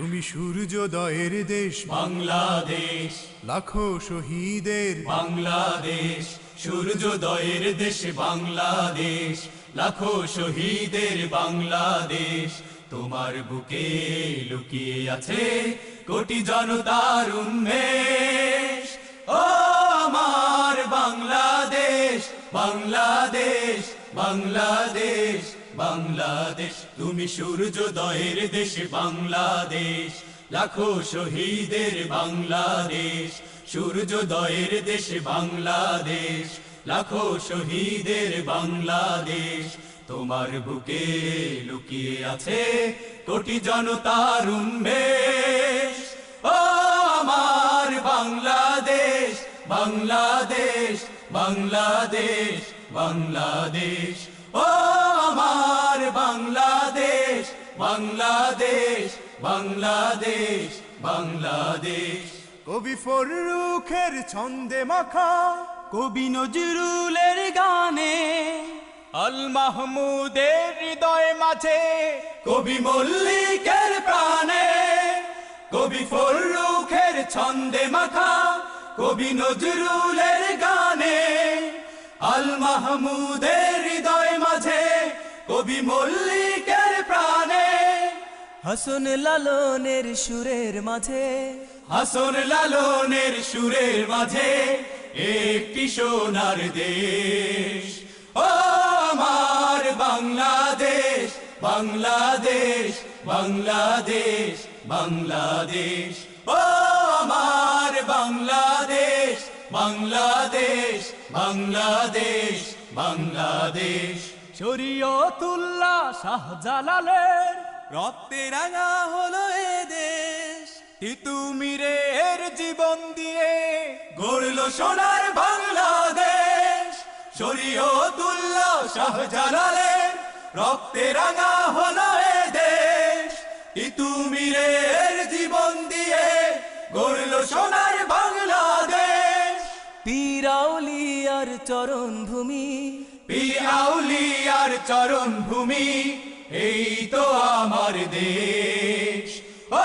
তুমি সূর্যোদয়ের দেশ। বাংলাদেশ। লাখো শহীদের। বাংলাদেশ। সূর্যোদয়ের দেশ বাংলাদেশ। লাখো শহীদের বাংলাদেশ। তোমার বুকে লুকিয়ে আছে কোটি জনতার উন্মেষ। ও আমার বাংলাদেশ বাংলাদেশ বাংলাদেশ। বাংলাদেশ, তুমি সূর্যোদয়ের দেশ বাংলাদেশ। লাখো শহীদের বাংলাদেশ, সূর্যোদয়ের দেশ বাংলাদেশ। লাখো শহীদের বাংলাদেশ, তোমার বুকে লুকিয়ে আছে কোটি জনতার উন্মেষ। ও আমার বাংলাদেশ বাংলাদেশ বাংলাদেশ বাংলাদেশ। ও আমার বাংলাদেশ বাংলাদেশ বাংলাদেশ বাংলাদেশ। কবি ফরুখের ছন্দে মাখা, কবি নজরুলের গানে। আল মাহমুদের হৃদয় মাঝে, কবি মল্লিকের প্রাণে। কবি ফরুখের ছন্দে মাখা কবি নজরুলের গানে আল মাহমুদের হৃদয় মাঝে কবি মল্লিকের প্রাণে। হাসন লালনের সুরের মাঝে। হাসন লালনের সুরের মাঝে একটি সোনার দেশ। ও আমার বাংলাদেশ বাংলাদেশ বাংলাদেশ বাংলাদেশ। ও আমার বাংলাদেশ বাংলাদেশ বাংলাদেশ বাংলাদেশ। শরীয়তুল্লাহ শাহজালালের রক্তে রাঙা হলো এ দেশ। তিতুমিরের জীবন দিয়ে গড়ল সোনার বাংলাদেশ। শরীয়তুল্লাহ শাহজালালের রক্তে রাঙা হলো এ দেশ। তিতুমিরের জীবন দিয়ে গড়ল সোনার পীরাউলিয়ার চরণ ভূমি। পিয়াউলিয়ার চরণ ভূমি, এই তো আমার দেশ। ও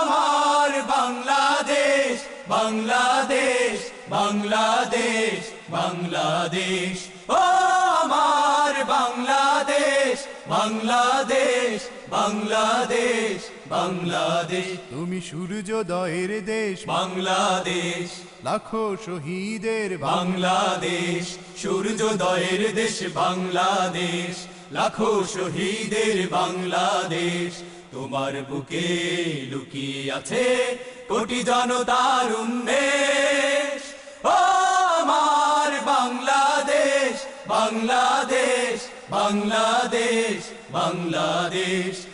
আমার বাংলাদেশ বাংলাদেশ বাংলাদেশ বাংলাদেশ। ও আমার বাংলাদেশ বাংলাদেশ বাংলাদেশ। বাংলাদেশ। তুমি সূর্যোদয়ের দেশ। বাংলাদেশ। লাখো শহীদের বাংলাদেশ। সূর্যোদয়ের দেশ বাংলাদেশ। লাখো শহীদের বাংলাদেশ। তোমার বুকে লুকিয়ে আছে কোটি জনতার উন্মেষ। ও আমার বাংলাদেশ বাংলাদেশ বাংলাদেশ বাংলাদেশ।